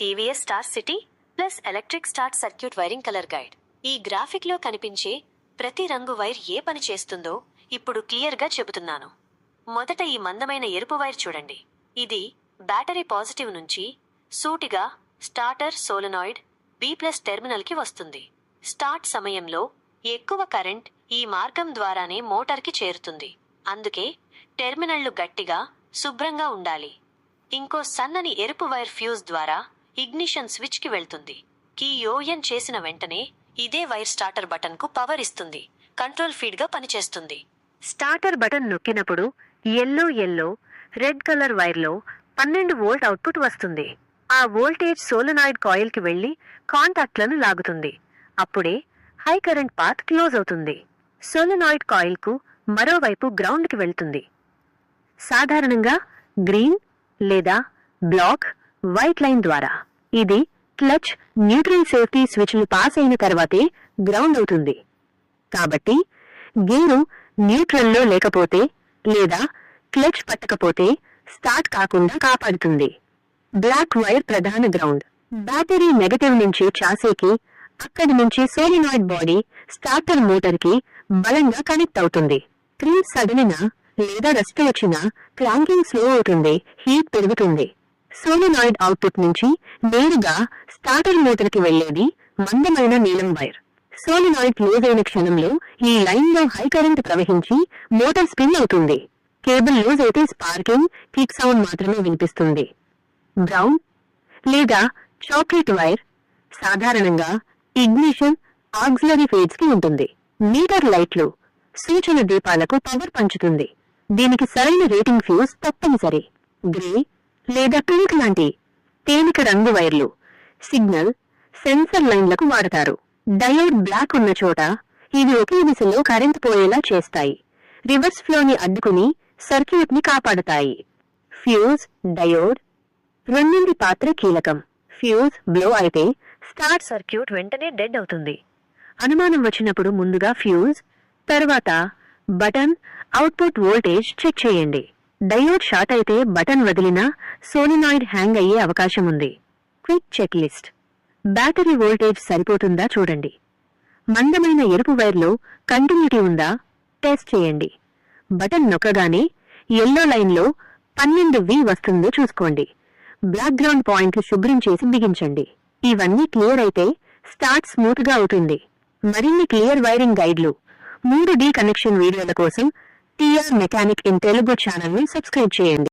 TVS star city plus electric start circuit wiring colour guide. ఈ గ్రాఫిక్లో కనిపించే ప్రతి రంగు వైర్ ఏ పని చేస్తుందో ఇప్పుడు క్లియర్గా చెబుతున్నాను. మొదట ఈ మందమైన ఎరుపు వైర్ చూడండి. ఇది బ్యాటరీ పాజిటివ్ నుంచి సూటిగా స్టార్టర్ సోలనాయిడ్ బి ప్లస్ టెర్మినల్కి వస్తుంది. స్టార్ట్ సమయంలో ఎక్కువ కరెంట్ ఈ మార్గం ద్వారానే మోటార్కి చేరుతుంది. అందుకే టెర్మినళ్ళు గట్టిగా శుభ్రంగా ఉండాలి. ఇంకో సన్నని ఎరుపు వైర్ ఫ్యూజ్ ద్వారా ఇగ్నిషన్ స్విచ్కి వెళ్తుంది. కీ యోయన్ చేసిన వెంటనే ఇదే వైర్ స్టార్టర్ బటన్కు పవర్ ఇస్తుంది. కంట్రోల్ ఫీడ్గా పనిచేస్తుంది. స్టార్టర్ బటన్ నొక్కినప్పుడు ఎల్లో ఎల్లో రెడ్ కలర్ వైర్లో పన్నెండు వోల్ట్ అవుట్పుట్ వస్తుంది. ఆ వోల్టేజ్ సోలనాయిడ్ కాయిల్కి వెళ్ళి కాంటాక్ట్లను లాగుతుంది. అప్పుడే హై కరెంట్ పాత్ క్లోజ్ అవుతుంది. సోలనాయిడ్ కాయిల్కు మరోవైపు గ్రౌండ్కి వెళ్తుంది. సాధారణంగా గ్రీన్ లేదా బ్లాక్ వైట్ లైన్ ద్వారా. ఇది క్లచ్ న్యూట్రల్ సేఫ్టీ స్విచ్లు పాస్ అయిన తర్వాతే గ్రౌండ్ అవుతుంది. కాబట్టి గేరు న్యూట్రల్లో లేకపోతే లేదా క్లచ్ పట్టకపోతే స్టార్ట్ కాకుండా కాపాడుతుంది. బ్లాక్ వైర్ ప్రధాన గ్రౌండ్. బ్యాటరీ నెగటివ్ నుంచి చాసీకి అక్కడి నుంచి సోలినాయిడ్ బాడీ స్టార్టర్ మోటార్కి బలంగా కనెక్ట్ అవుతుంది. క్రీమ్ సడలిన లేదా రస్ట్ వచ్చినా క్లాంకింగ్ స్లో అవుతుంది హీట్ పెరుగుతుంది. సోలినాయిడ్ అవుట్పుట్ నుంచి నేరుగా స్టార్టర్ మోటార్కి వెళ్ళేది మందమైన నీలం వైర్. సోలినాయిడ్ లూజ్ అయిన క్షణంలో ఈ లైన్లో హై కరెంట్ ప్రవహించి మోటార్ స్పిన్ అవుతుంది. కేబుల్ లూజ్ అయితే స్పార్కింగ్ కిక్ సౌండ్ మాత్రమే వినిపిస్తుంది. బ్రౌన్ లేదా చాక్లెట్ వైర్ సాధారణంగా ఇగ్నిషన్ ఆక్సిలరీ ఫేజ్కి ఉంటుంది. మీటర్ లైట్లు సూచన దీపాలకు పవర్ పంచుతుంది. దీనికి సరైన రేటింగ్ ఫ్యూస్ తప్పనిసరి. గ్రే లేదా పింక్ లాంటి తేలిక రంగు వైర్లు సిగ్నల్ సెన్సర్ లైన్లకు వాడతారు. డయోడ్ బ్లాక్ ఉన్న చోట ఇవి ఒకే దిశలో కరెంట్ పోయేలా చేస్తాయి. రివర్స్ ఫ్లోని అడ్డుకుని సర్క్యూట్ని కాపాడుతాయి. Fuse diode. రెండింటి పాత్ర కీలకం. ఫ్యూజ్ బ్లో అయితే స్టార్ట్ సర్క్యూట్ వెంటనే డెడ్ అవుతుంది. అనుమానం వచ్చినప్పుడు ముందుగా ఫ్యూజ్ తర్వాత బటన్ అవుట్పుట్ వోల్టేజ్ చెక్ చేయండి. డయోడ్ షార్ట్ అయితే బటన్ వదిలినా సోలినాయిడ్ హ్యాంగ్ అయ్యే అవకాశం ఉంది. Quick check list battery voltage సరిపోతుందా చూడండి. మందమైన ఎరుపు వైర్లో కంటిన్యూటీ ఉందా? టెస్ట్ చేయండి. బటన్ నొక్కగానే ఎల్లో లైన్లో పన్నెండు వి వస్తుందో చూసుకోండి. బ్లాక్ గ్రౌండ్ పాయింట్లు శుభ్రం చేసి బిగించండి. ఇవన్నీ క్లియర్ అయితే స్టార్ట్ స్మూత్గా అవుతుంది. మరిన్ని క్లియర్ వైరింగ్ గైడ్లు. మూడు డి కనెక్షన్ వీడియోల కోసం టీఆర్ మెకానిక్ ఇన్ తెలుగు ఛానల్ని సబ్స్క్రైబ్ చేయండి.